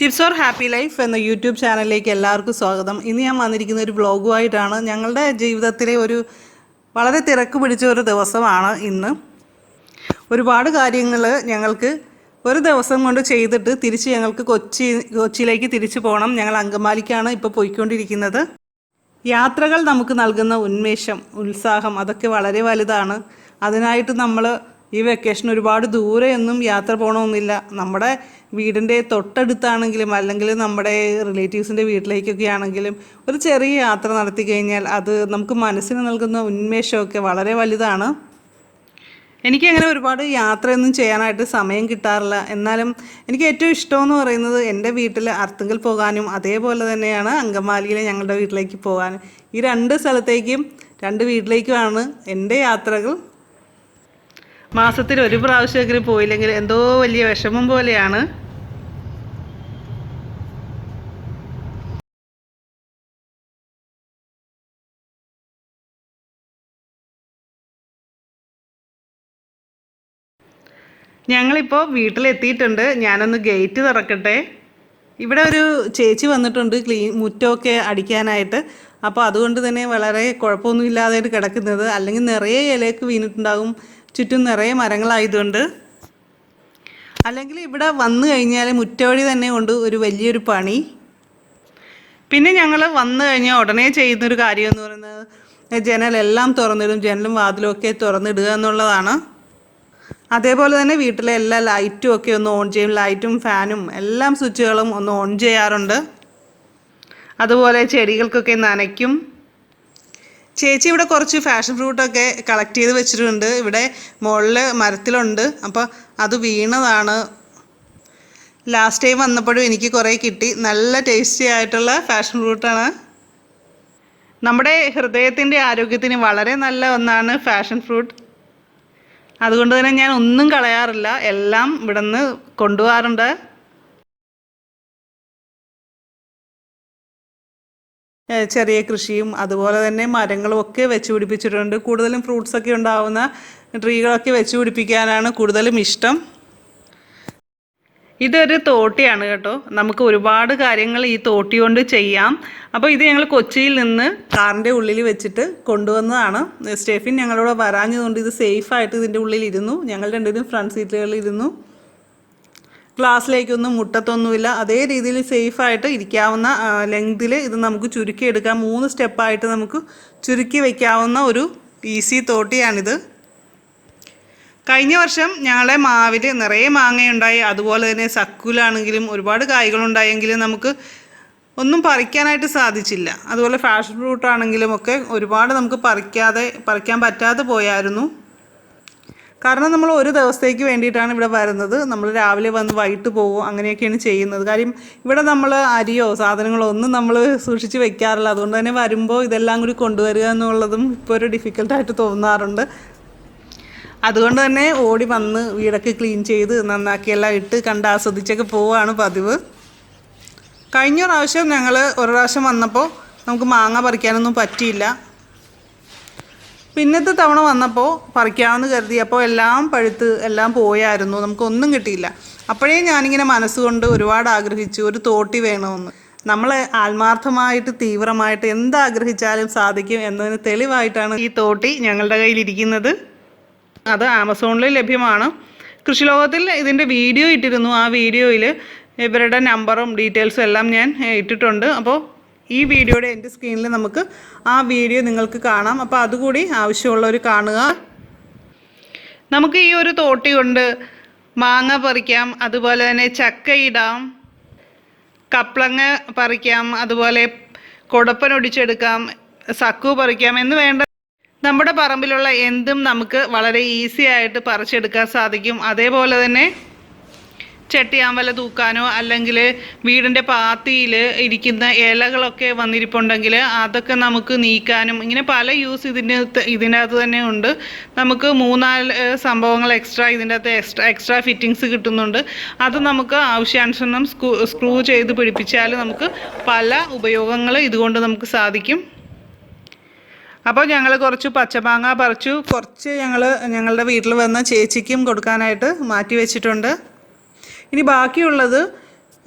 Tips or happy life എന്ന YouTube ചാനലിലേക്ക് എല്ലാവർക്കും സ്വാഗതം. ഇന്ന് ഞാൻ വന്നിരിക്കുന്ന ഒരു വ്ളോഗുമായിട്ടാണ് ഞങ്ങളുടെ ജീവിതത്തിലെ ഒരു വളരെ തിരക്ക് പിടിച്ച ഒരു ദിവസമാണ് ഇന്ന്. ഒരുപാട് കാര്യങ്ങൾ ഞങ്ങൾക്ക് ഒരു ദിവസം കൊണ്ട് ചെയ്തിട്ട് തിരിച്ച് ഞങ്ങൾക്ക് കൊച്ചി കൊച്ചിയിലേക്ക് തിരിച്ചു പോകണം. ഞങ്ങൾ അങ്കമാലിക്കാണ് ഇപ്പോൾ പോയിക്കൊണ്ടിരിക്കുന്നത്. യാത്രകൾ നമുക്ക് നൽകുന്ന ഉന്മേഷം ഉത്സാഹം അതൊക്കെ വളരെ വലുതാണ്. അതിനായിട്ട് നമ്മൾ ഈ വെക്കേഷൻ ഒരുപാട് ദൂരെയൊന്നും യാത്ര പോകണമെന്നില്ല നമ്മുടെ വീടിന്റെ തൊട്ടടുത്താണെങ്കിലും അല്ലെങ്കിൽ നമ്മുടെ റിലേറ്റീവ്സിന്റെ വീട്ടിലേക്കൊക്കെ ആണെങ്കിലും ഒരു ചെറിയ യാത്ര നടത്തി കഴിഞ്ഞാൽ അത് നമുക്ക് മനസ്സിന് നൽകുന്ന ഉന്മേഷമൊക്കെ വളരെ വലുതാണ്. എനിക്ക് അങ്ങനെ ഒരുപാട് യാത്രയൊന്നും ചെയ്യാനായിട്ട് സമയം കിട്ടാറില്ല. എന്നാലും എനിക്ക് ഏറ്റവും ഇഷ്ടമെന്ന് പറയുന്നത് എന്റെ വീട്ടിൽ അർത്തുങ്കൽ പോകാനും അതേപോലെ തന്നെയാണ് അങ്കമാലിയിലെ ഞങ്ങളുടെ വീട്ടിലേക്ക് പോകാനും. ഈ രണ്ട് സ്ഥലത്തേക്കും രണ്ട് വീട്ടിലേക്കുമാണ് എന്റെ യാത്രകൾ മാസത്തിൽ ഒരു പ്രാവശ്യമെങ്കിലും പോയില്ലെങ്കിൽ എന്തോ വലിയ വിഷമം പോലെയാണ്. ഞങ്ങളിപ്പോൾ വീട്ടിലെത്തിയിട്ടുണ്ട്. ഞാനൊന്ന് ഗേറ്റ് തുറക്കട്ടെ. ഇവിടെ ഒരു ചേച്ചി വന്നിട്ടുണ്ട് ക്ലീൻ മുറ്റമൊക്കെ അടിക്കാനായിട്ട്. അപ്പോൾ അതുകൊണ്ട് തന്നെ വളരെ കുഴപ്പമൊന്നും ഇല്ലാതെയായിട്ട് കിടക്കുന്നത്. അല്ലെങ്കിൽ നിറയെ ഇലയൊക്കെ വീണിട്ടുണ്ടാകും. ചുറ്റും നിറയെ മരങ്ങളായതുകൊണ്ട് അല്ലെങ്കിൽ ഇവിടെ വന്നു കഴിഞ്ഞാൽ മുറ്റവഴി തന്നെ കൊണ്ട് ഒരു വലിയൊരു പണി. പിന്നെ ഞങ്ങൾ വന്നു കഴിഞ്ഞാൽ ഉടനെ ചെയ്യുന്നൊരു കാര്യം എന്ന് പറയുന്നത് ജനലെല്ലാം തുറന്നിടും ജനലും വാതിലും ഒക്കെ തുറന്നിടുക എന്നുള്ളതാണ്. അതേപോലെ തന്നെ വീട്ടിലെ എല്ലാ ലൈറ്റും ഒക്കെ ഒന്ന് ഓൺ ചെയ്യും ലൈറ്റും ഫാനും എല്ലാം സ്വിച്ചുകളും ഒന്ന് ഓൺ ചെയ്യാറുണ്ട്. അതുപോലെ ചെടികൾക്കൊക്കെ നനയ്ക്കും. ചേച്ചി ഇവിടെ കുറച്ച് ഫാഷൻ ഫ്രൂട്ടൊക്കെ കളക്ട് ചെയ്ത് വെച്ചിട്ടുണ്ട്. ഇവിടെ മുകളിൽ മരത്തിലുണ്ട്. അപ്പോൾ അത് വീണതാണ്. ലാസ്റ്റ് ടൈം വന്നപ്പോഴും എനിക്ക് കുറേ കിട്ടി. നല്ല ടേസ്റ്റി ആയിട്ടുള്ള ഫാഷൻ ഫ്രൂട്ടാണ് നമ്മുടെ ഹൃദയത്തിന്റെ ആരോഗ്യത്തിന് വളരെ നല്ല ഒന്നാണ് ഫാഷൻ ഫ്രൂട്ട് അതുകൊണ്ട് തന്നെ ഞാൻ ഒന്നും കളയാറില്ല. എല്ലാം ഇവിടെ നിന്ന് കൊണ്ടുപോകാറുണ്ട്. ചെറിയ കൃഷിയും അതുപോലെ തന്നെ മരങ്ങളും ഒക്കെ വെച്ച് പിടിപ്പിച്ചിട്ടുണ്ട്. കൂടുതലും ഫ്രൂട്ട്സ് ഒക്കെ ഉണ്ടാവുന്ന ട്രീകളൊക്കെ വെച്ച് പിടിപ്പിക്കാനാണ് കൂടുതലും ഇഷ്ടം. ഇതൊരു തോട്ടിയാണ് കേട്ടോ. നമുക്ക് ഒരുപാട് കാര്യങ്ങൾ ഈ തോട്ടി കൊണ്ട് ചെയ്യാം. അപ്പോൾ ഇത് ഞങ്ങൾ കൊച്ചിയിൽ നിന്ന് കാറിന്റെ ഉള്ളിൽ വെച്ചിട്ട് കൊണ്ടുവന്നതാണ്. സ്റ്റെഫിൻ ഞങ്ങളോട് വരാഞ്ഞതുകൊണ്ട് ഇത് സേഫായിട്ട് ഇതിന്റെ ഉള്ളിൽ ഇരുന്നു. ഞങ്ങൾ രണ്ടുപേരും ഫ്രണ്ട് സീറ്റുകളിൽ ഇരുന്നു. ഗ്ലാസ്സിലേക്കൊന്നും മുട്ടത്തൊന്നുമില്ല. അതേ രീതിയിൽ സേഫായിട്ട് ഇരിക്കാവുന്ന ലെങ്തിൽ ഇത് നമുക്ക് ചുരുക്കിയെടുക്കാം. മൂന്ന് സ്റ്റെപ്പായിട്ട് നമുക്ക് ചുരുക്കി വയ്ക്കാവുന്ന ഒരു ഈസി തോട്ടിയാണിത്. കഴിഞ്ഞ വർഷം ഞങ്ങളെ മാവിൽ നിറയെ മാങ്ങയുണ്ടായി. അതുപോലെ തന്നെ സക്കുലാണെങ്കിലും ഒരുപാട് കായ്കളുണ്ടായെങ്കിലും നമുക്ക് ഒന്നും പറിക്കാനായിട്ട് സാധിച്ചില്ല. അതുപോലെ ഫാഷൻ ഫ്രൂട്ട് ആണെങ്കിലും ഒക്കെ ഒരുപാട് നമുക്ക് പറിക്കാതെ പറിക്കാൻ പറ്റാതെ പോയായിരുന്നു. കാരണം നമ്മൾ ഒരു ദിവസത്തേക്ക് വേണ്ടിയിട്ടാണ് ഇവിടെ വരുന്നത്. നമ്മൾ രാവിലെ വന്ന് വൈകിട്ട് പോകും അങ്ങനെയൊക്കെയാണ് ചെയ്യുന്നത്. കാര്യം ഇവിടെ നമ്മൾ അരിയോ സാധനങ്ങളോ ഒന്നും നമ്മൾ സൂക്ഷിച്ച് വെക്കാറില്ല. അതുകൊണ്ട് തന്നെ വരുമ്പോൾ ഇതെല്ലാം കൂടി കൊണ്ടുവരിക എന്നുള്ളതും ഇപ്പോൾ ഒരു ഡിഫിക്കൽട്ടായിട്ട് തോന്നാറുണ്ട്. അതുകൊണ്ട് തന്നെ ഓടി വന്ന് വീടൊക്കെ ക്ലീൻ ചെയ്ത് നന്നാക്കിയെല്ലാം ഇട്ട് കണ്ട് ആസ്വദിച്ചൊക്കെ പോവുകയാണ് പതിവ്. കഴിഞ്ഞ പ്രാവശ്യം ഞങ്ങൾ ഒരു പ്രാവശ്യം വന്നപ്പോൾ നമുക്ക് മാങ്ങ പറിക്കാനൊന്നും പറ്റിയില്ല. പിന്നത്തെ തവണ വന്നപ്പോൾ പറിക്കാമെന്ന് കരുതി. അപ്പോൾ എല്ലാം പഴുത്ത് എല്ലാം പോയായിരുന്നു. നമുക്കൊന്നും കിട്ടിയില്ല. അപ്പോഴേ ഞാനിങ്ങനെ മനസ്സുകൊണ്ട് ഒരുപാട് ആഗ്രഹിച്ചു. ഒരു തോട്ടി വേണമെന്ന്. നമ്മൾ ആത്മാർത്ഥമായിട്ട് തീവ്രമായിട്ട് എന്താഗ്രഹിച്ചാലും സാധിക്കും എന്നതിന് തെളിവായിട്ടാണ് ഈ തോട്ടി ഞങ്ങളുടെ കയ്യിലിരിക്കുന്നത്. അത് ആമസോണിൽ ലഭ്യമാണ്. കൃഷിലോകത്തിൽ ഇതിന്റെ വീഡിയോ ഇട്ടിരുന്നു. ആ വീഡിയോയിൽ ഇവരുടെ നമ്പറും ഡീറ്റെയിൽസും എല്ലാം ഞാൻ ഇട്ടിട്ടുണ്ട്. അപ്പോൾ ഈ വീഡിയോയുടെ എന്റെ സ്ക്രീനിൽ നമുക്ക് ആ വീഡിയോ നിങ്ങൾക്ക് കാണാം. അപ്പോൾ അതുകൂടി ആവശ്യമുള്ളവർ കാണുക. നമുക്ക് ഈ ഒരു തോട്ടി കൊണ്ട് മാങ്ങ പറിക്കാം അതുപോലെ തന്നെ ചക്ക ഇടാം കപ്ലങ്ങ പറിക്കാം അതുപോലെ കൊടപ്പനൊടിച്ചെടുക്കാം സക്കു പറിക്കാം എന്ന് വേണ്ട. നമ്മുടെ പറമ്പിലുള്ള എന്തും നമുക്ക് വളരെ ഈസി ആയിട്ട് പറിച്ചെടുക്കാൻ സാധിക്കും. അതേപോലെ തന്നെ ചട്ടിയാമ്പല തൂക്കാനോ അല്ലെങ്കിൽ വീടിന്റെ പാത്തിയിൽ ഇരിക്കുന്ന ഇലകളൊക്കെ വന്നിരിപ്പുണ്ടെങ്കിൽ അതൊക്കെ നമുക്ക് നീക്കാനും ഇങ്ങനെ പല യൂസ് ഇതിന്റെ ഇതിനകത്ത് തന്നെ ഉണ്ട്. നമുക്ക് മൂന്നാൽ സംഭവങ്ങൾ എക്സ്ട്രാ ഇതിന്റെ അകത്ത് എക്സ്ട്രാ എക്സ്ട്രാ ഫിറ്റിങ്സ് കിട്ടുന്നുണ്ട്. അത് നമുക്ക് ആവശ്യാനുസരണം സ്ക്രൂ സ്ക്രൂ ചെയ്ത് പിടിപ്പിച്ചാൽ നമുക്ക് പല ഉപയോഗങ്ങൾ ഇതുകൊണ്ട് നമുക്ക് സാധിക്കും. അപ്പോൾ ഞങ്ങൾ കുറച്ച് പച്ചമാങ്ങ പറിച്ചു. കുറച്ച് ഞങ്ങൾ ഞങ്ങളുടെ വീട്ടിൽ വന്ന ചേച്ചിക്കും കൊടുക്കാനായിട്ട് മാറ്റി വെച്ചിട്ടുണ്ട്. ഇനി ബാക്കിയുള്ളത്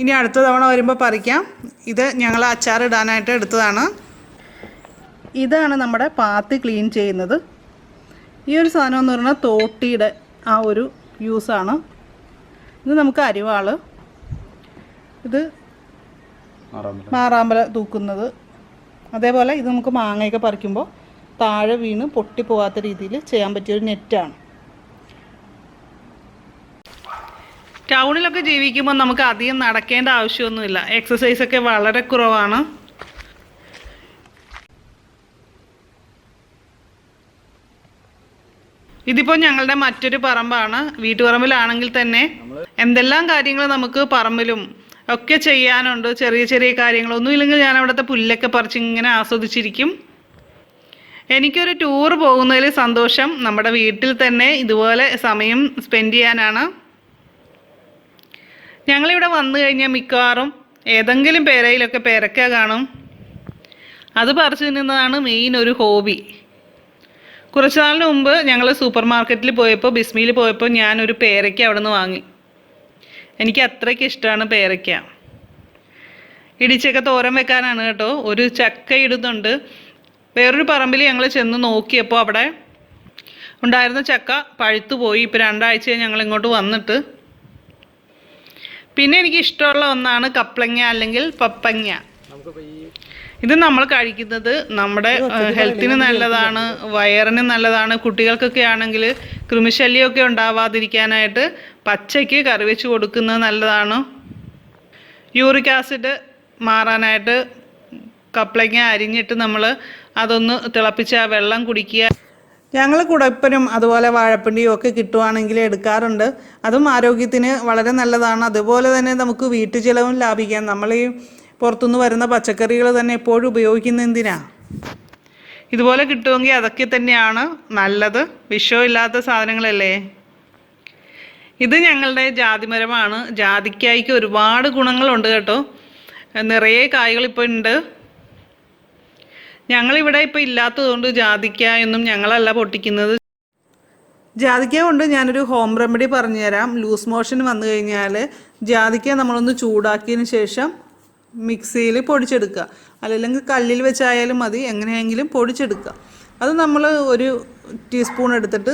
ഇനി അടുത്ത തവണ വരുമ്പോൾ പറിക്കാം. ഇത് ഞങ്ങൾ അച്ചാറിടാനായിട്ട് എടുത്തതാണ്. ഇതാണ് നമ്മുടെ പാത്തി ക്ലീൻ ചെയ്യുന്നത്. ഈ ഒരു സാധനം എന്ന് പറഞ്ഞാൽ തോട്ടിയുടെ ആ ഒരു യൂസാണ് ഇത് നമുക്ക് അരിവാൾ. ഇത് മാറാമ്പല. തൂക്കുന്നത്. അതേപോലെ ഇത് നമുക്ക് മാങ്ങയൊക്കെ പറിക്കുമ്പോൾ താഴെ വീണ് പൊട്ടിപ്പോകാത്ത രീതിയിൽ ചെയ്യാൻ പറ്റിയൊരു നെറ്റാണ്. ടൗണിലൊക്കെ ജീവിക്കുമ്പോൾ നമുക്ക് അധികം നടക്കേണ്ട ആവശ്യമൊന്നുമില്ല. എക്സസൈസ് ഒക്കെ വളരെ കുറവാണ്. ഇതിപ്പോൾ ഞങ്ങളുടെ മറ്റൊരു പറമ്പാണ്. വീട്ടുപറമ്പിലാണെങ്കിൽ തന്നെ എന്തെല്ലാം കാര്യങ്ങൾ നമുക്ക് പറമ്പിലും ഒക്കെ ചെയ്യാനുണ്ട് ചെറിയ ചെറിയ കാര്യങ്ങളൊന്നും ഇല്ലെങ്കിൽ ഞാൻ അവിടുത്തെ പുല്ലൊക്കെ പറിച്ച് ഇങ്ങനെ ആസ്വദിച്ചിരിക്കും. എനിക്കൊരു ടൂർ പോകുന്നതിൽ സന്തോഷം. നമ്മുടെ വീട്ടിൽ തന്നെ ഇതുപോലെ സമയം സ്പെൻഡ് ചെയ്യാനാണ്. ഞങ്ങളിവിടെ വന്നു കഴിഞ്ഞാൽ മിക്കവാറും ഏതെങ്കിലും പേരയിലൊക്കെ പേരക്ക കാണും. അത് പറിച്ചു തിന്നുന്നതാണ് മെയിൻ ഒരു ഹോബി കുറച്ച് നാളിന് മുമ്പ് ഞങ്ങൾ സൂപ്പർ മാർക്കറ്റിൽ പോയപ്പോൾ ബിസ്മിയിൽ പോയപ്പോൾ ഞാനൊരു പേരയ്ക്ക അവിടെ നിന്ന് വാങ്ങി. എനിക്ക് അത്രയ്ക്ക് ഇഷ്ടമാണ് പേരയ്ക്ക ഇടിച്ചൊക്കെ തോരം വെക്കാനാണ് കേട്ടോ. ഒരു ചക്ക ഇടുന്നുണ്ട്. വേറൊരു പറമ്പിൽ ഞങ്ങൾ ചെന്ന് നോക്കിയപ്പോൾ അവിടെ ഉണ്ടായിരുന്ന ചക്ക പഴുത്തു പോയി. ഇപ്പോൾ രണ്ടാഴ്ച ഞങ്ങൾ ഇങ്ങോട്ട് വന്നിട്ട്. പിന്നെ എനിക്ക് ഇഷ്ടമുള്ള ഒന്നാണ് കപ്ലങ്ങ അല്ലെങ്കിൽ പപ്പങ്ങ. ഇത് നമ്മൾ കഴിക്കുന്നത് നമ്മുടെ ഹെൽത്തിന് നല്ലതാണ് വയറിന് നല്ലതാണ്. കുട്ടികൾക്കൊക്കെ ആണെങ്കിൽ കൃമിശല്യമൊക്കെ ഉണ്ടാവാതിരിക്കാനായിട്ട് പച്ചയ്ക്ക് കറി വെച്ച് കൊടുക്കുന്നത് നല്ലതാണ്. യൂറിക് ആസിഡ് മാറാനായിട്ട് കപ്ലങ്ങ അരിഞ്ഞിട്ട് നമ്മൾ അതൊന്ന് തിളപ്പിച്ച് ആ വെള്ളം കുടിക്കുക. ഞങ്ങൾ കുടപ്പനും അതുപോലെ വാഴപ്പിണ്ടിയും ഒക്കെ കിട്ടുവാണെങ്കിൽ എടുക്കാറുണ്ട്. അതും ആരോഗ്യത്തിന് വളരെ നല്ലതാണ്. അതുപോലെ തന്നെ നമുക്ക് വീട്ടു ചിലവും ലാഭിക്കാം. നമ്മൾ ഈ പുറത്തുനിന്ന് വരുന്ന പച്ചക്കറികൾ തന്നെ എപ്പോഴും ഉപയോഗിക്കുന്ന എന്തിനാ? ഇതുപോലെ കിട്ടുമെങ്കിൽ അതൊക്കെ തന്നെയാണ് നല്ലത്. വിഷമില്ലാത്ത സാധനങ്ങളല്ലേ? ഇത് ഞങ്ങളുടെ ജാതിമരമാണ്. ജാതിക്കായ്ക്ക് ഒരുപാട് ഗുണങ്ങളുണ്ട് കേട്ടോ. നിറയെ കായ്കൾ ഇപ്പോൾ ഉണ്ട്. ഞങ്ങളിവിടെ ഇപ്പോൾ ഇല്ലാത്തതുകൊണ്ട് ജാതിക്കായൊന്നും ഞങ്ങളല്ല പൊട്ടിക്കുന്നത്. ജാതിക്ക കൊണ്ട് ഞാനൊരു ഹോം റെമഡി പറഞ്ഞു തരാം ലൂസ് മോഷൻ വന്നു കഴിഞ്ഞാൽ ജാതിക്ക നമ്മളൊന്ന് ചൂടാക്കിയതിന് ശേഷം മിക്സിയിൽ പൊടിച്ചെടുക്കുക. അല്ലെങ്കിൽ കല്ലിൽ വെച്ചായാലും മതി എങ്ങനെയെങ്കിലും പൊടിച്ചെടുക്കുക. അത് നമ്മൾ ഒരു ടീസ്പൂൺ എടുത്തിട്ട്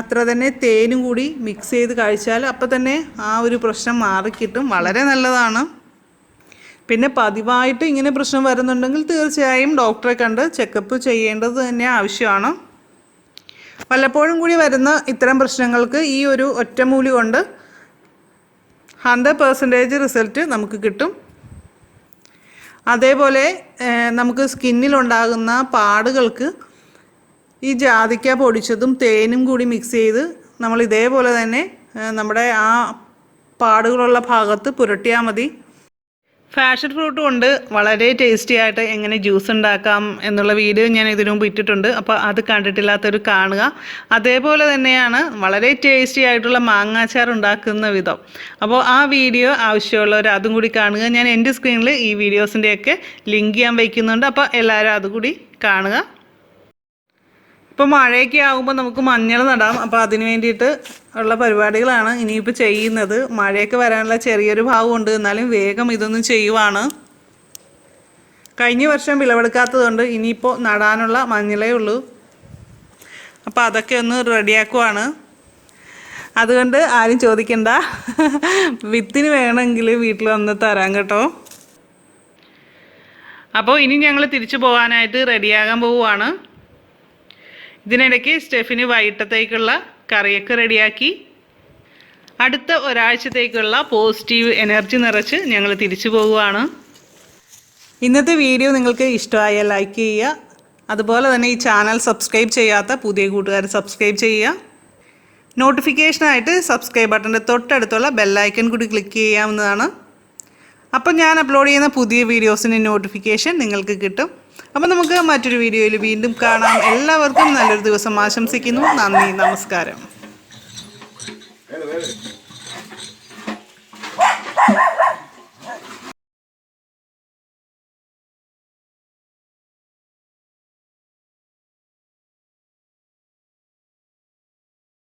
അത്ര തന്നെ തേനും കൂടി മിക്സ് ചെയ്ത് കഴിച്ചാൽ അപ്പം തന്നെ ആ ഒരു പ്രശ്നം മാറിക്കിട്ടും. വളരെ നല്ലതാണ്. പിന്നെ പതിവായിട്ട് ഇങ്ങനെ പ്രശ്നം വരുന്നുണ്ടെങ്കിൽ തീർച്ചയായും ഡോക്ടറെ കണ്ട് ചെക്കപ്പ് ചെയ്യേണ്ടത് തന്നെ ആവശ്യമാണ്. പലപ്പോഴും കൂടി വരുന്ന ഇത്തരം പ്രശ്നങ്ങൾക്ക് ഈ ഒരു ഒറ്റമൂലി കൊണ്ട് ഹൺഡ്രഡ് പെർസെന്റേജ് റിസൾട്ട് നമുക്ക് കിട്ടും. അതേപോലെ നമുക്ക് സ്കിന്നിലുണ്ടാകുന്ന പാടുകൾക്ക് ഈ ജാതിക്ക പൊടിച്ചതും തേനും കൂടി മിക്സ് ചെയ്ത് നമ്മൾ ഇതേപോലെ തന്നെ നമ്മുടെ ആ പാടുകളുള്ള ഭാഗത്ത് പുരട്ടിയാൽ മതി. ഫാഷൻ ഫ്രൂട്ടും ഉണ്ട്. വളരെ ടേസ്റ്റി ആയിട്ട് എങ്ങനെ ജ്യൂസ് ഉണ്ടാക്കാം എന്നുള്ള വീഡിയോ ഞാൻ ഇതിനു മുമ്പ് ഇട്ടിട്ടുണ്ട്. അപ്പോൾ അത് കണ്ടിട്ടില്ലാത്തൊരു കാണുക. അതേപോലെ തന്നെയാണ് വളരെ ടേസ്റ്റി ആയിട്ടുള്ള മാങ്ങാച്ചാർ ഉണ്ടാക്കുന്ന വിധം. അപ്പോൾ ആ വീഡിയോ ആവശ്യമുള്ളവർ അതും കൂടി കാണുക. ഞാൻ എന്റെ സ്ക്രീനിൽ ഈ വീഡിയോസിന്റെയൊക്കെ ലിങ്ക് ചെയ്യാൻ വയ്ക്കുന്നുണ്ട് അപ്പോൾ എല്ലാവരും അതുകൂടി കാണുക. ഇപ്പോൾ മഴയൊക്കെ ആകുമ്പോൾ നമുക്ക് മഞ്ഞൾ നടാം. അപ്പോൾ അതിന് വേണ്ടിയിട്ട് ഉള്ള പരിപാടികളാണ് ഇനിയിപ്പോൾ ചെയ്യുന്നത്. മഴയൊക്കെ വരാനുള്ള ചെറിയൊരു ഭാവമുണ്ട് എന്നാലും വേഗം ഇതൊന്നും ചെയ്യുവാണ്. കഴിഞ്ഞ വർഷം വിളവെടുക്കാത്തതുകൊണ്ട് ഇനിയിപ്പോൾ നടാനുള്ള മഞ്ഞളേ ഉള്ളൂ. അപ്പോൾ അതൊക്കെ ഒന്ന് റെഡിയാക്കുവാണ്. അതുകൊണ്ട് ആരും ചോദിക്കണ്ട. വിത്തിന് വേണമെങ്കിൽ വീട്ടിൽ വന്ന് തരാം കേട്ടോ. അപ്പോൾ ഇനി ഞങ്ങൾ തിരിച്ചു പോകാനായിട്ട് റെഡിയാകാൻ പോവുകയാണ് ഇതിനിടയ്ക്ക് സ്റ്റെഫിന് വൈകിട്ടത്തേക്കുള്ള കറിയൊക്കെ റെഡിയാക്കി. അടുത്ത ഒരാഴ്ചത്തേക്കുള്ള പോസിറ്റീവ് എനർജി നിറച്ച് ഞങ്ങൾ തിരിച്ചു പോകുവാണ് ഇന്നത്തെ വീഡിയോ നിങ്ങൾക്ക് ഇഷ്ടമായ ലൈക്ക് ചെയ്യുക. അതുപോലെ തന്നെ ഈ ചാനൽ സബ്സ്ക്രൈബ് ചെയ്യാത്ത പുതിയ കൂട്ടുകാർ സബ്സ്ക്രൈബ് ചെയ്യുക. നോട്ടിഫിക്കേഷനായിട്ട് സബ്സ്ക്രൈബ് ബട്ടന്റെ തൊട്ടടുത്തുള്ള ബെല്ലൈക്കൺ കൂടി ക്ലിക്ക് ചെയ്യാവുന്നതാണ്. അപ്പം ഞാൻ അപ്ലോഡ് ചെയ്യുന്ന പുതിയ വീഡിയോസിന്റെ നോട്ടിഫിക്കേഷൻ നിങ്ങൾക്ക് കിട്ടും. അപ്പം നമുക്ക് മറ്റൊരു വീഡിയോയിൽ വീണ്ടും കാണാം. എല്ലാവർക്കും നല്ലൊരു ദിവസം ആശംസിക്കുന്നു. നന്ദി നമസ്കാരം.